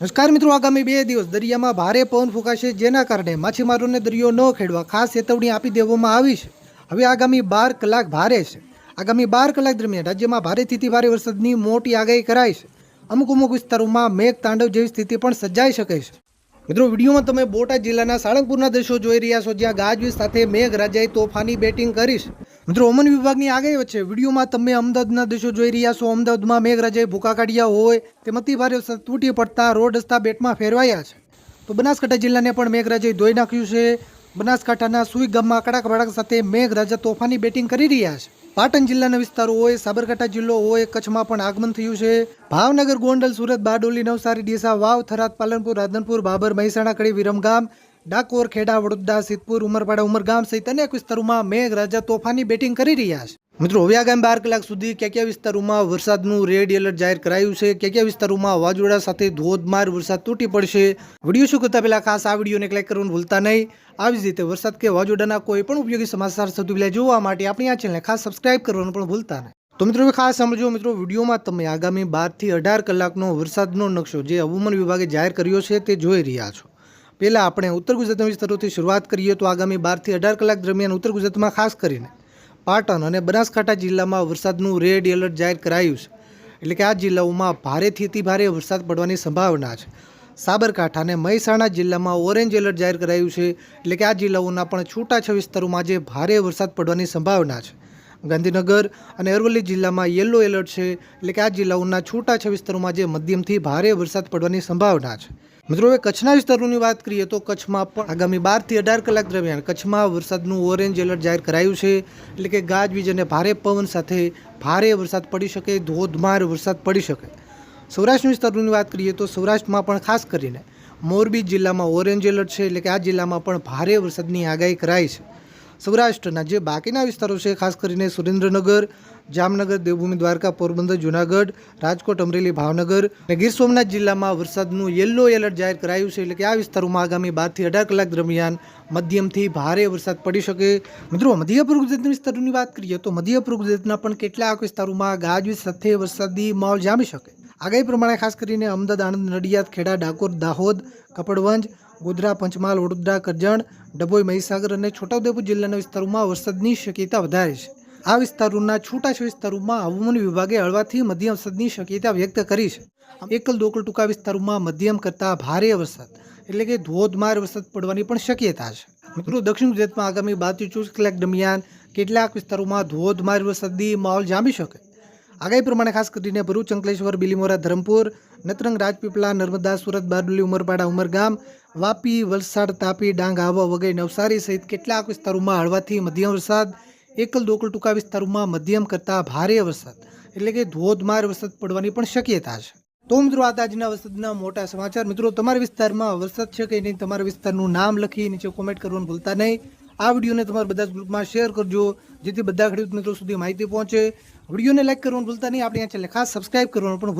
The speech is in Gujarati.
નમસ્કાર મિત્રો, આગામી બે દિવસ દરિયામાં ભારે પવન ફૂંકાશે, જેના કારણે માછીમારોને દરિયો ન ખેડવા ખાસ ચેતવણી આપી દેવામાં આવી છે. હવે આગામી બાર કલાક ભારે છે. આગામી બાર કલાક દરમિયાન રાજ્યમાં ભારેથી ભારે વરસાદની મોટી આગાહી કરાઈ છે. અમુક અમુક વિસ્તારોમાં મેઘ તાંડવ જેવી સ્થિતિ પણ સર્જાઈ શકે છે. મિત્રો, વિડીયોમાં તમે બોટાદ જિલ્લાના સાળંગપુરના દ્રશ્યો જોઈ રહ્યા છો, જ્યાં ગાજવીજ સાથે મેઘરાજાએ તોફાની બેટિંગ કરી છે. મિત્રો હવામાન વિભાગની આગાહી વચ્ચે વિડીયોમાં તમે અમદાવાદના દેશો જોઈ રહ્યા છો. અમદાવાદમાં મેઘરાજાએ ભૂકા કાઢ્યા હોય તેમ ભારે તૂટી પડતા રોડ રસ્તા બેટમાં ફેરવાયા છે. તો બનાસકાંઠા જિલ્લાને પણ મેઘરાજાએ ધોઈ નાખ્યું છે. બનાસકાંઠાના સુઈ ગામમાં કડાક ભડાક સાથે મેઘરાજા તોફાની બેટિંગ કરી રહ્યા છે. પાટણ જિલ્લાના વિસ્તારો હોય, સાબરકાંઠા જિલ્લો હોય, કચ્છમાં પણ આગમન થયું છે. ભાવનગર, ગોંડલ, સુરત, બારડોલી, નવસારી, ડીસા વાવ થરાદ પાલનપુર, રાધનપુર, બાબર, મહેસાણા, કડી, વિરમગામ ડાકોર, ખેડા, વડોદરા, સિદ્ધપુર, ઉમરપાડા, ઉમરગામ સહિત અનેક વિસ્તારોમાં મેઘરાજા તોફાની બેટિંગ કરી રહ્યા છે. મિત્રો હવે આગામી બાર કલાક સુધી ક્યાં ક્યાં વિસ્તારોમાં વરસાદનું રેડ એલર્ટ જાહેર કરાયું છે? ક્યાં ક્યાં વિસ્તારોમાં વાવાઝોડા સાથે ધોધમાર વરસાદ તૂટી પડશે? વીડિયો શું કરતા પહેલા ખાસ આ વિડીયોને ક્લિક કરવાનું ભૂલતા નહીં. આવી જ રીતે વરસાદ કે વાવાઝોડાના કોઈ પણ ઉપયોગી સમાચાર સૌથી પહેલાં જોવા માટે આપણી આ ચેનલને ખાસ સબસ્ક્રાઇબ કરવાનું પણ ભૂલતા નહીં. તો મિત્રો ખાસ સમજો, મિત્રો, વિડીયોમાં તમે આગામી બારથી અઢાર કલાકનો વરસાદનો નકશો જે હવામાન વિભાગે જાહેર કર્યો છે તે જોઈ રહ્યા છો. પહેલાં આપણે ઉત્તર ગુજરાતના વિસ્તારોથી શરૂઆત કરીએ તો આગામી બારથી અઢાર કલાક દરમિયાન ઉત્તર ગુજરાતમાં ખાસ કરીને પાટણ અને બનાસકાંઠા જિલ્લામાં વરસાદનું રેડ એલર્ટ જાહેર કરાયું છે. એટલે કે આ જિલ્લાઓમાં ભારેથી અતિ ભારે વરસાદ પડવાની સંભાવના છે. સાબરકાંઠા અને મહેસાણા જિલ્લામાં ઓરેન્જ એલર્ટ જાહેર કરાયું છે. એટલે કે આ જિલ્લાઓના પણ છૂટાછા વિસ્તારોમાં આજે ભારે વરસાદ પડવાની સંભાવના છે. ગાંધીનગર અને અરવલ્લી જિલ્લામાં યલો એલર્ટ છે. એટલે કે આ જિલ્લાઓના છૂટાછા વિસ્તારોમાં જે મધ્યમથી ભારે વરસાદ પડવાની સંભાવના છે. મિત્રો, હવે કચ્છના વિસ્તારોની વાત કરીએ તો કચ્છમાં પણ આગામી બારથી અઢાર કલાક દરમિયાન કચ્છમાં વરસાદનું ઓરેન્જ એલર્ટ જાહેર કરાયું છે. એટલે કે ગાજવીજ અને ભારે પવન સાથે ભારે વરસાદ પડી શકે, ધોધમાર વરસાદ પડી શકે. સૌરાષ્ટ્ર વિસ્તારોની વાત કરીએ તો સૌરાષ્ટ્રમાં પણ ખાસ કરીને મોરબી જિલ્લામાં ઓરેન્જ એલર્ટ છે. એટલે કે આ જિલ્લામાં પણ ભારે વરસાદની આગાહી કરાઈ છે. સૌરાષ્ટ્રના જે બાકીના વિસ્તારો છે, ખાસ કરીને સુરેન્દ્રનગર જામનગર, દેવભૂમિ, દ્વારકા, પોરબંદર, જુનાગઢ, રાજકોટ, અમરેલી, ભાવનગર અને ગીર સોમનાથ જિલ્લામાં વરસાદનું યલો એલર્ટ જાહેર કરાયું છે એટલે કે આ વિસ્તારોમાં આગામી બારથી અઢાર કલાક દરમિયાન મધ્યમથી ભારે વરસાદ પડી શકે. મિત્રો, મધ્ય પૂર્વ ગુજરાતના વિસ્તારોની વાત કરીએ તો મધ્ય પૂર્વ ગુજરાતના પણ કેટલાક વિસ્તારોમાં ગાજવીજ સાથે વરસાદી માહોલ જામી શકે. આગાહી પ્રમાણે ખાસ કરીને અમદાવાદ, આણંદ, નડિયાદ, ખેડા, ડાકોર, દાહોદ, કપડવંજ, ગોધરા, પંચમહાલ, વડોદરા, કરજણ, ડભોઈ, મહીસાગર અને છોટાઉદેપુર જિલ્લાના વિસ્તારોમાં વરસાદની શક્યતા વધારે છે. આ વિસ્તારોના છૂટાછવાયા વિસ્તારોમાં હવામાન વિભાગે હળવાથી મધ્યમ વરસાદની શક્યતા વ્યક્ત કરી છે. એકલ દોકલ ટૂંકા વિસ્તારોમાં મધ્યમ કરતાં ભારે વરસાદ, એટલે કે ધોધમાર વરસાદ પડવાની પણ શક્યતા છે. મિત્રો, દક્ષિણ ગુજરાતમાં આગામી બારથી ચોવીસ કલાક દરમિયાન કેટલાક વિસ્તારોમાં ધોધમાર વરસાદી માહોલ જામી શકે. આગાહી પ્રમાણે ખાસ કરીને ભરૂચ, અંકલેશ્વર, બિલીમોરા, ધરમપુર, નતરંગ, રાજપીપળા, નર્મદા, સુરત, બારડોલી, ઉમરપાડા, ઉમરગામ, વાપી, વલસાડ, તાપી, ડાંગ આહવા વગેરે નવસારી સહિત કેટલાક વિસ્તારોમાં હળવાથી મધ્યમ વરસાદ એકલ દોકલ ટૂંકા વિસ્તારોમાં મધ્યમ કરતાં ભારે વરસાદ, એટલે કે ધોધમાર વરસાદ પડવાની પણ શક્યતા છે. તો મિત્રો આ આજના વરસાદના મોટા સમાચાર. મિત્રો, તમારા વિસ્તારમાં વરસાદ છે કે નહીં, તમારા વિસ્તારનું નામ લખી નીચે કોમેન્ટ કરવાનું ભૂલતા નહીં. આ વિડીયોને તમારા બધા જ ગ્રુપમાં શેર કરજો, જેથી બધા ખેડૂત મિત્રો સુધી માહિતી પહોંચે. વિડીયોને લાઇક કરવાનું ભૂલતા નહીં. આપણે આ ચેનલ ખાસ સબસ્ક્રાઇબ કરવાનું પણ